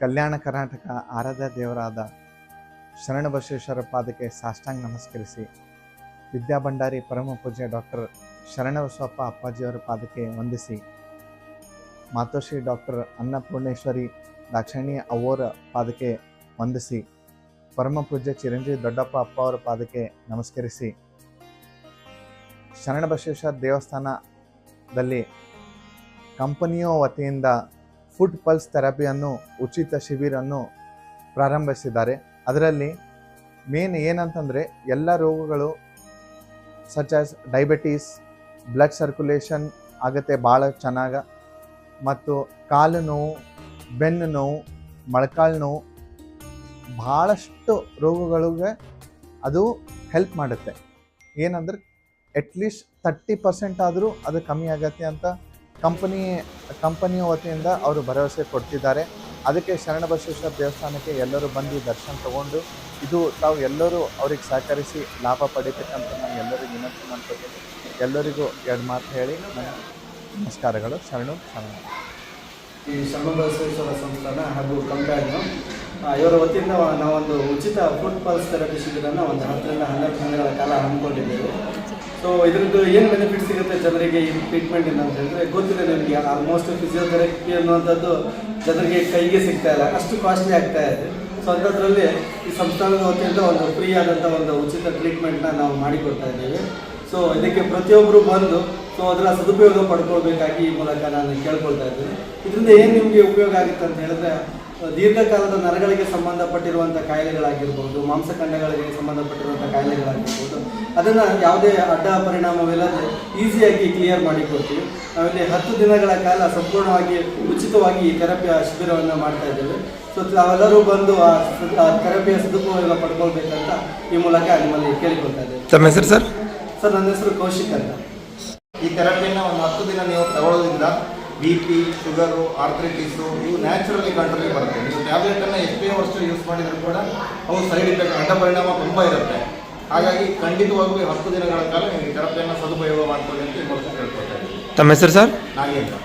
ಕಲ್ಯಾಣ ಕರ್ನಾಟಕ ಆರಾಧ್ಯ ದೇವರಾದ ಶರಣಬಸವೇಶ್ವರ ಪಾದಕ್ಕೆ ಸಾಷ್ಟಾಂಗ ನಮಸ್ಕರಿಸಿ. ವಿದ್ಯಾಭಂಡಾರಿ ಪರಮ ಪೂಜ್ಯ ಡಾಕ್ಟರ್ ಶರಣಬಸವಪ್ಪ ಅಪ್ಪಾಜಿಯವರ ಪಾದಕ್ಕೆ ವಂದಿಸಿ. ಮಾತೋಶ್ರೀ ಡಾಕ್ಟರ್ ಅನ್ನಪೂರ್ಣೇಶ್ವರಿ ದಾಕ್ಷಿಣಿ ಅವರ ಪಾದಕ್ಕೆ ವಂದಿಸಿ. ಪರಮ ಪೂಜ್ಯ ಚಿರಂಜೀವಿ ದೊಡ್ಡಪ್ಪ ಅಪ್ಪ ಅವರ ಪಾದಕ್ಕೆ ನಮಸ್ಕರಿಸಿ. ಶರಣಬಸವೇಶ್ವರ ದೇವಸ್ಥಾನದಲ್ಲಿ ಕಂಪನಿಯ ವತಿಯಿಂದ ಫುಡ್ ಪಲ್ಸ್ ಥೆರಪಿಯನ್ನು, ಉಚಿತ ಶಿಬಿರನ್ನು ಪ್ರಾರಂಭಿಸಿದ್ದಾರೆ. ಅದರಲ್ಲಿ ಮೇನ್ ಏನಂತಂದರೆ, ಎಲ್ಲ ರೋಗಗಳು such as diabetes blood circulation ಆಗುತ್ತೆ ಭಾಳ ಚೆನ್ನಾಗ. ಮತ್ತು ಕಾಲು ನೋವು, ಬೆನ್ನು ನೋವು, ಮೊಳಕಾಲು ನೋವು ಭಾಳಷ್ಟು ರೋಗಗಳಿಗೆ ಅದು ಹೆಲ್ಪ್ ಮಾಡುತ್ತೆ. ಏನಂದ್ರೆ ಅಟ್ಲೀಸ್ಟ್ ತರ್ಟಿ ಪರ್ಸೆಂಟ್ ಆದರೂ ಅದು ಕಮ್ಮಿ ಆಗತ್ತೆ ಅಂತ ಕಂಪನಿ, ಕಂಪನಿಯ ವತಿಯಿಂದ ಅವರು ಭರವಸೆ ಕೊಡ್ತಿದ್ದಾರೆ. ಅದಕ್ಕೆ ಶರಣಬಸವೇಶ್ವರ ದೇವಸ್ಥಾನಕ್ಕೆ ಎಲ್ಲರೂ ಬಂದು ದರ್ಶನ ತಗೊಂಡು, ಇದು ತಾವು ಎಲ್ಲರೂ ಅವ್ರಿಗೆ ಸಹಕರಿಸಿ ಲಾಭ ಪಡೀತಕ್ಕಂಥ ನಾನು ಎಲ್ಲರಿಗೂ ವಿನಂತಿ ಮಾಡ್ಕೊತೀನಿ ಎಲ್ಲರಿಗೂ ಎರಡು ಮಾತು ಹೇಳಿ ನಮಸ್ಕಾರಗಳು. ಶರಣು, ಶರಣ. ಈ ಶರಣಬಸವೇಶ್ವರ ಸಂಸ್ಥಾನ ಹಾಗೂ ಕಂಪ್ಯಾಗ್ನು ಇವರ ವತಿಯಿಂದ ನಾವೊಂದು ಉಚಿತ ಫುಡ್ ಥೆರಪಿ ಶಿಬಿರನ ಒಂದು ಹತ್ತರಿಂದ ಹನ್ನೆರಡು ದಿನಗಳ ಕಾಲ ಹಮ್ಮಿಕೊಂಡಿದ್ದೇವೆ. ಸೊ ಇದ್ರದ್ದು ಏನು ಬೆನಿಫಿಟ್ ಸಿಗುತ್ತೆ ಜನರಿಗೆ ಈ ಟ್ರೀಟ್ಮೆಂಟಿಂದ ಅಂತ ಹೇಳಿದ್ರೆ ಗೊತ್ತಿದೆ ನಿಮಗೆ ಆಲ್ಮೋಸ್ಟ್ ಫಿಸಿಯೋಥೆರಪಿ ಅನ್ನುವಂಥದ್ದು ಜನರಿಗೆ ಕೈಗೆ ಸಿಗ್ತಾ ಇಲ್ಲ. ಅಷ್ಟು ಕಾಸ್ಟ್ಲಿ ಆಗ್ತಾ ಇದೆ. ಸೊ ಅಂಥದ್ರಲ್ಲಿ ಈ ಸಂಸ್ಥಾನದ ವತಿಯಿಂದ ಒಂದು ಫ್ರೀ ಆದಂಥ ಒಂದು ಉಚಿತ ಟ್ರೀಟ್ಮೆಂಟ್ನ ನಾವು ಮಾಡಿಕೊಡ್ತಾ ಇದ್ದೇವೆ. ಸೊ ಇದಕ್ಕೆ ಪ್ರತಿಯೊಬ್ಬರು ಬಂದು ಸೊ ಅದರ ಸದುಪಯೋಗ ಪಡ್ಕೊಳ್ಬೇಕಾಗಿ ಈ ಮೂಲಕ ನಾನು ಕೇಳ್ಕೊಳ್ತಾ ಇದ್ದೀನಿ. ಇದರಿಂದ ಏನು ನಿಮಗೆ ಉಪಯೋಗ ಆಗುತ್ತೆ ಅಂತ ಹೇಳಿದ್ರೆ, ದೀರ್ಘಕಾಲದ ನರಗಳಿಗೆ ಸಂಬಂಧಪಟ್ಟಿರುವಂಥ ಕಾಯಿಲೆಗಳಾಗಿರ್ಬೋದು, ಮಾಂಸಖಂಡಗಳಿಗೆ ಸಂಬಂಧಪಟ್ಟಿರುವಂಥ ಕಾಯಿಲೆಗಳಾಗಿರ್ಬೋದು ಅದನ್ನು ಯಾವುದೇ ಅಡ್ಡ ಪರಿಣಾಮವಿಲ್ಲದೆ ಈಸಿಯಾಗಿ ಕ್ಲಿಯರ್ ಮಾಡಿಕೊಡ್ತೀವಿ ನಾವಿಲ್ಲಿ ಹತ್ತು ದಿನಗಳ ಕಾಲ ಸಂಪೂರ್ಣವಾಗಿ ಉಚಿತವಾಗಿ ಈ ಥೆರಪಿಯ ಶಿಬಿರವನ್ನು ಮಾಡ್ತಾ ಇದ್ದೇವೆ. ಸೊ ತಾವೆಲ್ಲರೂ ಬಂದು ಆ ಥೆರಪಿಯ ಸದುಪಯೋಗ ಪಡ್ಕೊಳ್ಬೇಕಂತ ಈ ಮೂಲಕ ನಿಮ್ಮಲ್ಲಿ ಕೇಳಿಕೊಳ್ತಾ ಇದ್ದೇವೆ. ತಮ್ಮ ಹೆಸರು ಸರ್? ಸರ್ ನನ್ನ ಹೆಸರು ಕೌಶಿಕ್ ಅಂತ. ಈ ಥೆರಪಿಯನ್ನು ಒಂದು ಹತ್ತು ದಿನ ನೀವು ತಗೊಳ್ಳೋದ್ರಿಂದ ಬಿ ಪಿ ಶುಗರು ಆರ್ಥ್ರೈಟಿಸು ಇವು ನ್ಯಾಚುರಲಿ ಕಂಟ್ರೋಲ್ ಬರುತ್ತೆ. ನೀವು ಟ್ಯಾಬ್ಲೆಟನ್ನು ಎಷ್ಟೇ ವರ್ಷ ಯೂಸ್ ಮಾಡಿದರೂ ಕೂಡ ಅವು ಸೈಡ್ ಇಫೆಕ್ಟ್ ಅಡ್ಡ ಪರಿಣಾಮ ತುಂಬ ಇರುತ್ತೆ. ಹಾಗಾಗಿ ಖಂಡಿತವಾಗ್ಲೂ ಈ ಹತ್ತು ದಿನಗಳ ಕಾಲ ನೀವು ಈ ಥೆರಪಿಯನ್ನು ಸದುಪಯೋಗ ಮಾಡ್ಕೊಳ್ಳಿ ಅಂತ ಈ ಇದ್ದೀನಿ ತಮ್ಮ ಹೆಸರು ಸರ್? ನಾಗೇಂದ್ರ.